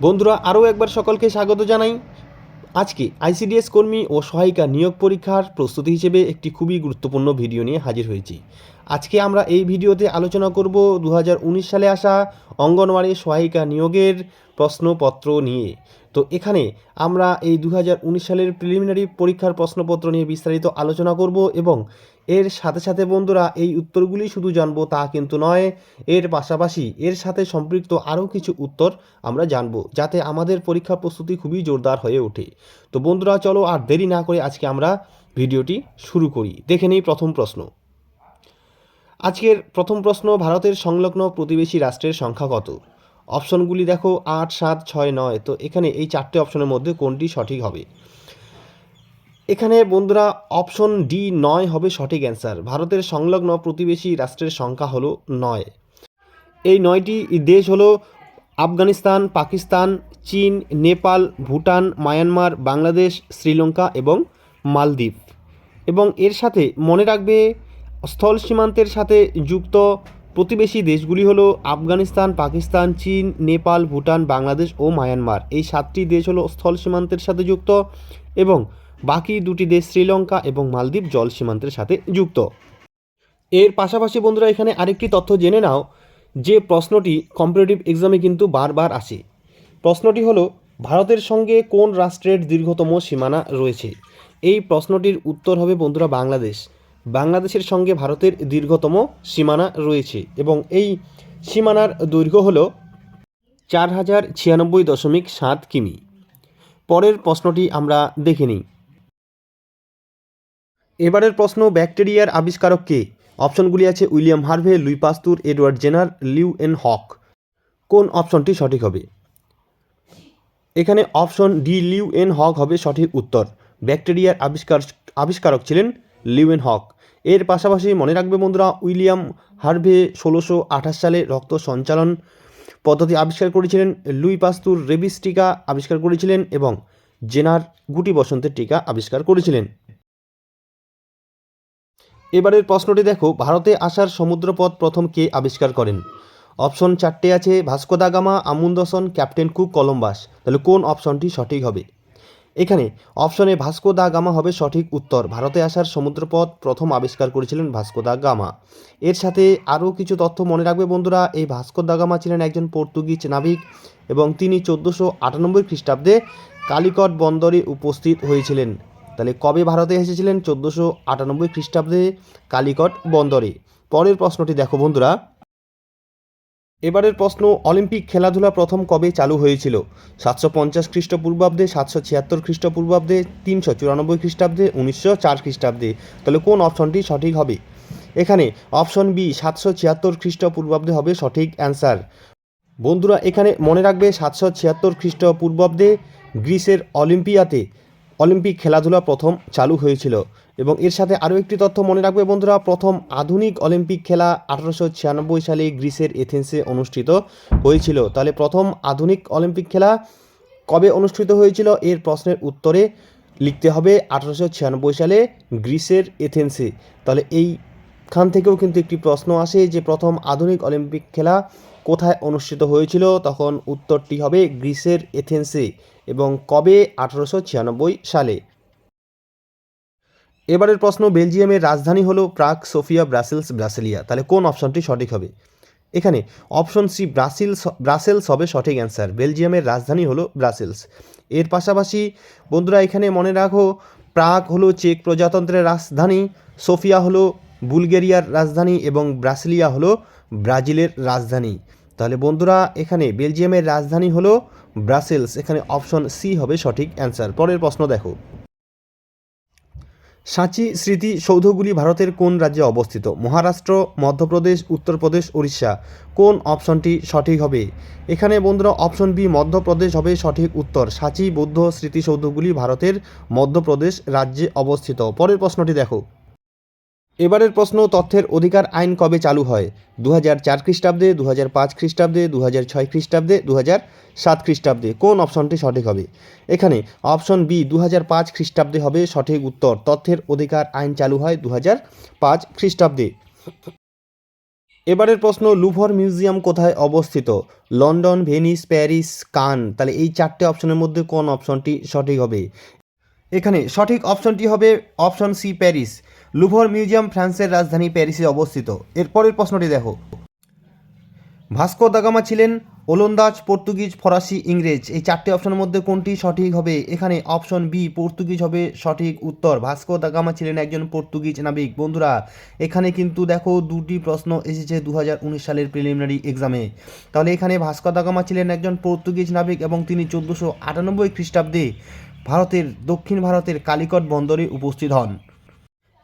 বন্ধুরা, আরও একবার সকলকে স্বাগত জানাই। আজকে আইসিডিএস কর্মী ও সহায়িকা নিয়োগ পরীক্ষার প্রস্তুতি হিসেবে একটি খুবই গুরুত্বপূর্ণ ভিডিও নিয়ে হাজির হয়েছি। আজকে আমরা এই ভিডিওতে আলোচনা করব দু হাজার উনিশ সালে আসা অঙ্গনওয়াড়ি সহায়িকা নিয়োগের প্রশ্নপত্র নিয়ে। তো এখানে আমরা এই দু হাজার উনিশ সালের প্রিলিমিনারি পরীক্ষার প্রশ্নপত্র নিয়ে বিস্তারিত আলোচনা করব এবং এর সাথে সাথে বন্ধুরা এই উত্তরগুলি শুধু জানব তা কিন্তু নয়, এর পাশাপাশি এর সাথে সম্পৃক্ত আরও কিছু উত্তর আমরা জানব যাতে আমাদের পরীক্ষা প্রস্তুতি খুবই জোরদার হয়ে ওঠে। তো বন্ধুরা চলো আর দেরি না করে আজকে আমরা ভিডিওটি শুরু করি। দেখে নেই প্রথম প্রশ্ন। আজকের প্রথম প্রশ্ন, ভারতের সংলগ্ন প্রতিবেশী রাষ্ট্রের সংখ্যা কত? অপশনগুলি দেখো আট, সাত, ছয়, নয়। তো এখানে এই চারটে অপশনের মধ্যে কোনটি সঠিক হবে? এখানে বন্ধুরা অপশন ডি, নয় হবে সঠিক অ্যান্সার। ভারতের সংলগ্ন প্রতিবেশী রাষ্ট্রের সংখ্যা হলো নয়। এই নয়টি দেশ হলো আফগানিস্তান, পাকিস্তান, চীন, নেপাল, ভুটান, মায়ানমার, বাংলাদেশ, শ্রীলঙ্কা এবং মালদ্বীপ। এবং এর সাথে মনে রাখবে স্থল সীমান্তের সাথে যুক্ত প্রতিবেশী দেশগুলি হলো আফগানিস্তান, পাকিস্তান, চীন, নেপাল, ভুটান, বাংলাদেশ ও মায়ানমার। এই সাতটি দেশ হলো স্থল সীমান্তের সাথে যুক্ত এবং বাকি দুটি দেশ শ্রীলঙ্কা এবং মালদ্বীপ জল সীমান্তের সাথে যুক্ত। এর পাশাপাশি বন্ধুরা, এখানে আরেকটি তথ্য জেনে নাও, যে প্রশ্নটি কম্পিটিটিভ এক্সামে কিন্তু বারবার আসে। প্রশ্নটি হলো, ভারতের সঙ্গে কোন রাষ্ট্রের দীর্ঘতম সীমানা রয়েছে? এই প্রশ্নটির উত্তর হবে বন্ধুরা, বাংলাদেশ। বাংলাদেশের সঙ্গে ভারতের দীর্ঘতম সীমানা রয়েছে এবং এই সীমানার দৈর্ঘ্য হলো চার হাজার ছিয়ানব্বই দশমিক সাত কিমি। পরের প্রশ্নটি আমরা দেখে নিই। এবারের প্রশ্ন, ব্যাকটেরিয়ার আবিষ্কারক কে? অপশনগুলি আছে William Harvey, Louis Pasteur, Edward Jenner, Leeuwenhoek. কোন অপশনটি সঠিক হবে? এখানে option D, Leeuwenhoek হবে সঠিক উত্তর। ব্যাকটেরিয়ার আবিষ্কার আবিষ্কারক ছিলেন লিউ এন হক। এর পাশাপাশি মনে রাখবে বন্ধুরা, উইলিয়াম হার্ভে ষোলোশো আঠাশ সালে রক্ত সঞ্চালন পদ্ধতি আবিষ্কার করেছিলেন, লুই পাস্তুর রেবিস টিকা আবিষ্কার করেছিলেন এবং জেনার গুটি বসন্তের টিকা আবিষ্কার করেছিলেন। এবারের প্রশ্নটি দেখো, ভারতে আসার সমুদ্রপথ প্রথম কে আবিষ্কার করেন? অপশন চারটে আছে, Vasco da Gama Amundsen captain Cook Columbus. তাহলে কোন অপশনটি সঠিক হবে? এখানে অপশনে ভাস্কো দা গামা হবে সঠিক উত্তর। ভারতে আসার সমুদ্রপথ প্রথম আবিষ্কার করেছিলেন ভাস্কো দা গামা। এর সাথে আরও কিছু তথ্য মনে রাখবে বন্ধুরা, এই ভাস্কো দা গামা ছিলেন একজন পর্তুগিজ নাবিক এবং তিনি চোদ্দোশো আটানব্বই খ্রিস্টাব্দে কালিকট বন্দরে উপস্থিত হয়েছিলেন। তাহলে কবে ভারতে এসেছিলেন? চোদ্দোশো আটানব্বই খ্রিস্টাব্দে কালিকট বন্দরে। পরের প্রশ্নটি দেখো বন্ধুরা। এবারের প্রশ্ন, অলিম্পিক খেলাধুলা প্রথম কবে চালু হয়েছিল? সাতশো পঞ্চাশ খ্রিস্টপূর্বাব্দে, সাতশো ছিয়াত্তর খ্রিস্টপূর্বাব্দে, তিনশো চুরানব্বই খ্রিস্টাব্দে, উনিশশো চার খ্রিস্টাব্দে। তাহলে কোন অপশনটি সঠিক হবে? এখানে অপশন বি, সাতশো ছিয়াত্তর খ্রিস্টপূর্বাব্দে হবে সঠিক অ্যান্সার। বন্ধুরা, এখানে মনে রাখবে, সাতশো ছিয়াত্তর খ্রিস্টপূর্বাব্দে গ্রিসের অলিম্পিয়াতে অলিম্পিক খেলাধুলা প্রথম চালু হয়েছিল। এবং এর সাথে আরও একটি তথ্য মনে রাখবে বন্ধুরা, প্রথম আধুনিক অলিম্পিক খেলা আঠারোশো ছিয়ানব্বই সালে গ্রিসের এথেন্সে অনুষ্ঠিত হয়েছিল। তাহলে প্রথম আধুনিক অলিম্পিক খেলা কবে অনুষ্ঠিত হয়েছিল? এর প্রশ্নের উত্তরে লিখতে হবে আঠারোশো ছিয়ানব্বই সালে গ্রিসের এথেন্সে। তাহলে এইখান থেকেও কিন্তু একটি প্রশ্ন আসে যে প্রথম আধুনিক অলিম্পিক খেলা কোথায় অনুষ্ঠিত হয়েছিল? তখন উত্তরটি হবে গ্রিসের এথেন্সে। এবং কবে? আঠারোশো ছিয়ানব্বই সালে। এবারের প্রশ্ন, বেলজিয়ামের রাজধানী হলো প্রাগ সোফিয়া, ব্রাসেলস, ব্রাসেলিয়া। তাহলে কোন অপশনটি সঠিক হবে? এখানে অপশন সি ব্রাসিলস ব্রাসেলস হবে সঠিক অ্যান্সার। বেলজিয়ামের রাজধানী হলো ব্রাসেলস। এর পাশাপাশি বন্ধুরা, এখানে মনে রাখো প্রাগ হলো চেক প্রজাতন্ত্রের রাজধানী, সোফিয়া হলো বুলগেরিয়ার রাজধানী এবং ব্রাসিলিয়া হলো ব্রাজিলের রাজধানী। তাহলে বন্ধুরা, এখানে বেলজিয়ামের রাজধানী হলো ব্রাসেলস। এখানে অপশন সি হবে সঠিক অ্যান্সার। পরের প্রশ্ন দেখো। সাঁচি স্মৃতিসৌধগুলি ভারতের কোন রাজ্যে অবস্থিত? মহারাষ্ট্র, মধ্যপ্রদেশ, উত্তরপ্রদেশ, উড়িষ্যা। কোন অপশনটি সঠিক হবে? এখানে বন্ধুরা, অপশন বি, মধ্যপ্রদেশ হবে সঠিক উত্তর। সাঁচি, বৌদ্ধ স্মৃতিসৌধগুলি ভারতের মধ্যপ্রদেশ রাজ্যে অবস্থিত। পরের প্রশ্নটি দেখো। এবারের প্রশ্ন, তথ্যের অধিকার আইন কবে চালু হয়? দু হাজার চার খ্রিস্টাব্দে দু হাজার পাঁচ খ্রিস্টাব্দে দু হাজার ছয় খ্রিস্টাব্দে দু হাজার সাত খ্রিস্টাব্দে? কোন অপশনটি সঠিক হবে? এখানে অপশন বি দু হাজার পাঁচ খ্রিস্টাব্দে হবে সঠিক উত্তর। তথ্যের অধিকার আইন চালু হয় দু হাজার পাঁচ খ্রিস্টাব্দে। এবারের প্রশ্ন, লুভর মিউজিয়াম কোথায় অবস্থিত? লন্ডন, ভেনিস, প্যারিস, কান। তাহলে এই চারটে অপশনের মধ্যে কোন অপশনটি সঠিক হবে? এখানে সঠিক অপশনটি হবে option C, Paris. Louvre museum ফ্রান্সের রাজধানী প্যারিসে অবস্থিত। এরপরের প্রশ্নটি দেখো। ভাস্কো দাগামা ছিলেন ওলন্দাজ, পর্তুগিজ, ফরাসি, ইংরেজ। এই চারটি অপশনের মধ্যে কোনটি সঠিক হবে? এখানে অপশন বি, পর্তুগিজ হবে সঠিক উত্তর। ভাস্কো দাগামা ছিলেন একজন পর্তুগিজ নাবিক। বন্ধুরা, এখানে কিন্তু দেখো দুটি প্রশ্ন এসেছে দু হাজার উনিশ সালের প্রিলিমিনারি এক্সামে। তাহলে এখানে ভাস্কো দাগামা ছিলেন একজন পর্তুগিজ নাবিক এবং তিনি চোদ্দোশো আটানব্বই খ্রিস্টাব্দে ভারতের, দক্ষিণ ভারতের কালিকট বন্দরে উপস্থিত হন।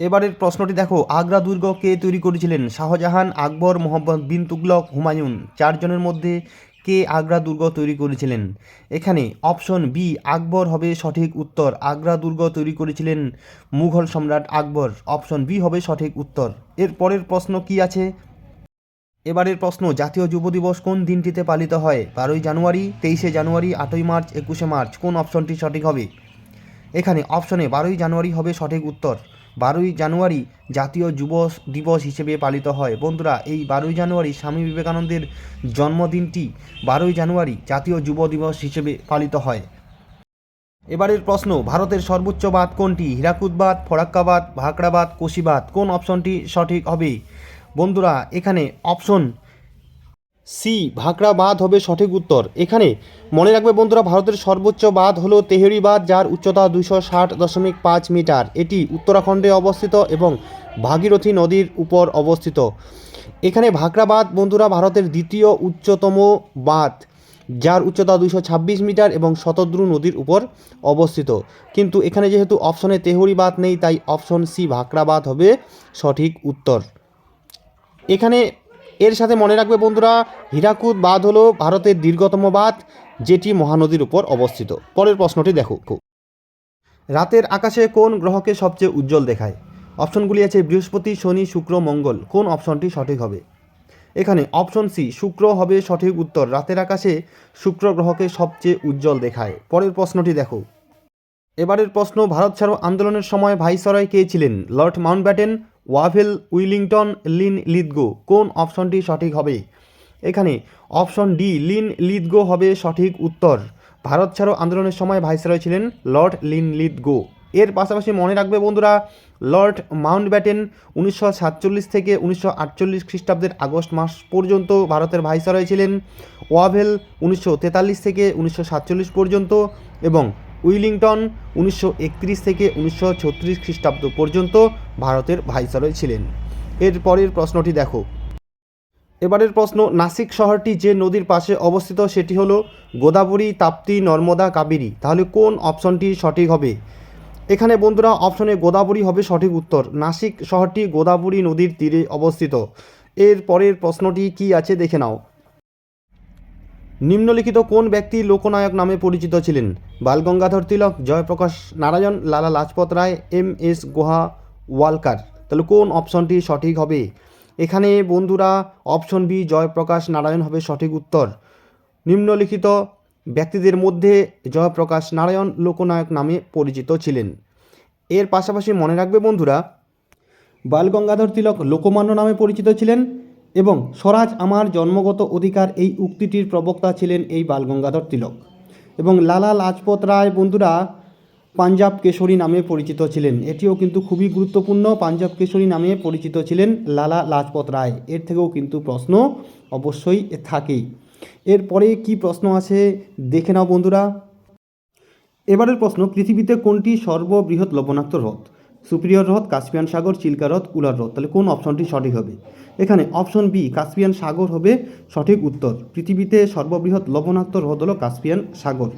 এবারের প্রশ্নটি দেখো, আগ্রা দুর্গ কে তৈরি করেছিলেন? শাহজাহান, আকবর, মোহাম্মদ বিন তুগলক, হুমায়ুন। চারজনের মধ্যে কে আগ্রা দুর্গ তৈরি করেছিলেন? এখানে অপশন বি, আকবর হবে সঠিক উত্তর। আগ্রা দুর্গ তৈরি করেছিলেন মুঘল সম্রাট আকবর। অপশন বি হবে সঠিক উত্তর। এর পরের প্রশ্ন কি আছে? এবারের প্রশ্ন, জাতীয় যুব দিবস কোন দিনটিতে পালিত হয়? বারোই জানুয়ারি, তেইশে জানুয়ারি, আটই মার্চ, একুশে মার্চ। কোন অপশনটি সঠিক হবে? এখানে অপশনে বারোই জানুয়ারি হবে সঠিক উত্তর। বারোই জানুয়ারি জাতীয় যুব দিবস হিসেবে পালিত হয়। বন্ধুরা, এই বারোই জানুয়ারি স্বামী বিবেকানন্দের জন্মদিনটি বারোই জানুয়ারি জাতীয় যুব দিবস হিসেবে পালিত হয়। এবারের প্রশ্ন, ভারতের সর্বোচ্চ বাঁধ কোনটি? হীরাকুদবাদ ফরাক্কাবাদ ভাকড়াবাদ কোশিবাদ কোন অপশনটি সঠিক হবে? বন্ধুরা, এখানে অপশন সি, ভাকড়া বাঁধ হবে সঠিক উত্তর। এখানে মনে রাখবে বন্ধুরা, ভারতের সর্বোচ্চ বাঁধ হলো তেহরি বাঁধ, যার উচ্চতা দুইশো ষাট দশমিক পাঁচ মিটার। এটি উত্তরাখণ্ডে অবস্থিত এবং ভাগীরথী নদীর উপর অবস্থিত। এখানে ভাকড়া বাঁধ, বন্ধুরা, ভারতের দ্বিতীয় উচ্চতম বাঁধ, যার উচ্চতা দুইশো ছাব্বিশ মিটার এবং শতদ্রু নদীর উপর অবস্থিত। কিন্তু এখানে যেহেতু অপশনে তেহরি বাঁধ নেই, তাই অপশন সি, ভাকড়া বাঁধ হবে সঠিক উত্তর। এখানে এর সাথে মনে রাখবে বন্ধুরা, হীরাকুদ বাঁধ হলো ভারতের দীর্ঘতম বাঁধ, যেটি মহানদীর উপর অবস্থিত। পরের প্রশ্নটি দেখো। রাতের আকাশে কোন গ্রহকে সবচেয়ে উজ্জ্বল দেখায়? অপশনগুলি আছে বৃহস্পতি, শনি, শুক্র, মঙ্গল। কোন অপশনটি সঠিক হবে? এখানে অপশন সি, শুক্র হবে সঠিক উত্তর। রাতের আকাশে শুক্র গ্রহকে সবচেয়ে উজ্জ্বল দেখায়। পরের প্রশ্নটি দেখো। এবারের প্রশ্ন, ভারত ছাড়ো আন্দোলনের সময় ভাইসরয় কে ছিলেন? Lord Mountbatten Wavell, Willingdon, Linlithgow, কোন অপশনটি সঠিক হবে? এখানে অপশন ডি, লিন লিদগো হবে সঠিক উত্তর। ভারত ছাড়ো আন্দোলনের সময় ভাইসরয় ছিলেন লর্ড লিন লিদগো। এর পাশাপাশি মনে রাখবে বন্ধুরা, লর্ড মাউন্ট ব্যাটেন উনিশশো সাতচল্লিশ থেকে উনিশশো আটচল্লিশ খ্রিস্টাব্দের আগস্ট মাস পর্যন্ত ভারতের ভাইসরয় ছিলেন। ওয়াভেল উনিশশো তেতাল্লিশ থেকে উনিশশো সাতচল্লিশ পর্যন্ত এবং উইলিংটন উনিশশো একত্রিশ থেকে উনিশশো ছত্রিশ খ্রিস্টাব্দ পর্যন্ত ভারতের ভাইসরয় ছিলেন। এর পরের প্রশ্নটি দেখো। এবারের প্রশ্ন, নাসিক শহরটি যে নদীর পাশে অবস্থিত সেটি হলো গোদাবরী, তাপ্তি, নর্মদা, কাবেরী। তাহলে কোন অপশনটি সঠিক হবে? এখানে বন্ধুরা, অপশনে গোদাবরী হবে সঠিক উত্তর। নাসিক শহরটি গোদাবরী নদীর তীরে অবস্থিত। এর পরের প্রশ্নটি কি আছে দেখে নাও। নিম্নলিখিত কোন ব্যক্তি লোকনায়ক নামে পরিচিত ছিলেন? বালগঙ্গাধর তিলক, Jayaprakash Narayan, Lala Lajpat Rai, M S Golwalkar. তাহলে কোন অপশনটি সঠিক হবে? এখানে বন্ধুরা, অপশন বি, জয়প্রকাশ নারায়ণ হবে সঠিক উত্তর। নিম্নলিখিত ব্যক্তিদের মধ্যে জয়প্রকাশ নারায়ণ লোকনায়ক নামে পরিচিত ছিলেন। এর পাশাপাশি মনে রাখবে বন্ধুরা, বালগঙ্গাধর তিলক লোকমান্য নামে পরিচিত ছিলেন এবং স্বরাজ আমার জন্মগত অধিকার এই উক্তিটির প্রবক্তা ছিলেন এই বালগঙ্গাধর তিলক। এবং লালা লাজপত রায় বন্ধুরা পাঞ্জাব কেশরী নামে পরিচিত ছিলেন। এটিও কিন্তু খুবই গুরুত্বপূর্ণ। পাঞ্জাব কেশরী নামে পরিচিত ছিলেন লালা লাজপত রায়। এর থেকেও কিন্তু প্রশ্ন অবশ্যই থাকেই। এরপরে কি প্রশ্ন আছে দেখে নাও বন্ধুরা। এবারের প্রশ্ন, পৃথিবীতে কোনটি সর্ববৃহৎ লবণাক্ত হ্রদ? সুপিরিয়র হ্রদ, কাস্পিয়ান সাগর, চিল্কা হ্রদ, উলার হ্রদ। তাহলে কোন অপশনটি সঠিক হবে? এখানে অপশন বি কাস্পিয়ান সাগর হবে সঠিক উত্তর। পৃথিবীতে সর্ববৃহৎ লবণাক্ত হ্রদ হলো কাস্পিয়ান সাগর।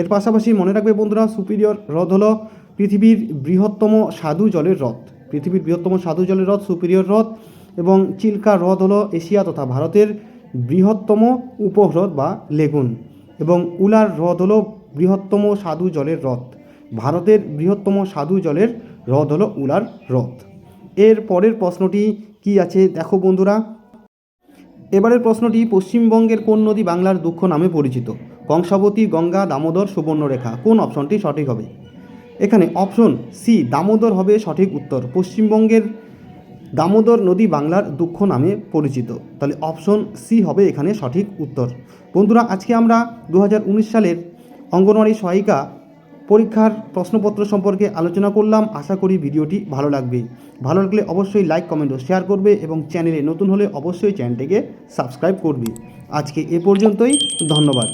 এর পাশাপাশি মনে রাখবে বন্ধুরা সুপিরিয়র হ্রদ হলো পৃথিবীর বৃহত্তম স্বাদু জলের হ্রদ। পৃথিবীর বৃহত্তম স্বাদু জলের হ্রদ সুপিরিয়র হ্রদ এবং চিল্কা হ্রদ হলো এশিয়া তথা ভারতের বৃহত্তম উপহ্রদ বা লেগুন এবং উলার হ্রদ হলো বৃহত্তম স্বাদু জলের হ্রদ। ভারতের বৃহত্তম স্বাদু জলের হ্রদ হলো উলার হ্রদ এর পরের প্রশ্নটি কি আছে? দেখো বন্ধুরা। এবারের প্রশ্নটি পশ্চিমবঙ্গের কোন নদী বাংলার দুঃখ নামে পরিচিত? কংসাবতী, গঙ্গা, দামোদর, সুবর্ণরেখা। কোন অপশনটি সঠিক হবে? এখানে অপশন সি, দামোদর হবে সঠিক উত্তর। পশ্চিমবঙ্গের দামোদর নদী বাংলার দুঃখ নামে পরিচিত। তাহলে অপশন সি হবে এখানে সঠিক উত্তর। বন্ধুরা, আজকে আমরা দু হাজার উনিশ সালের অঙ্গনওয়াড়ি সহায়িকা পরীক্ষার প্রশ্নপত্র সম্পর্কে আলোচনা করলাম। আশা করি ভিডিওটি ভালো লাগবে। ভালো লাগলে অবশ্যই লাইক কমেন্ট ও শেয়ার করবে এবং চ্যানেলে নতুন হলে অবশ্যই চ্যানেলটিকে সাবস্ক্রাইব করবে। আজকে এ পর্যন্তই। ধন্যবাদ।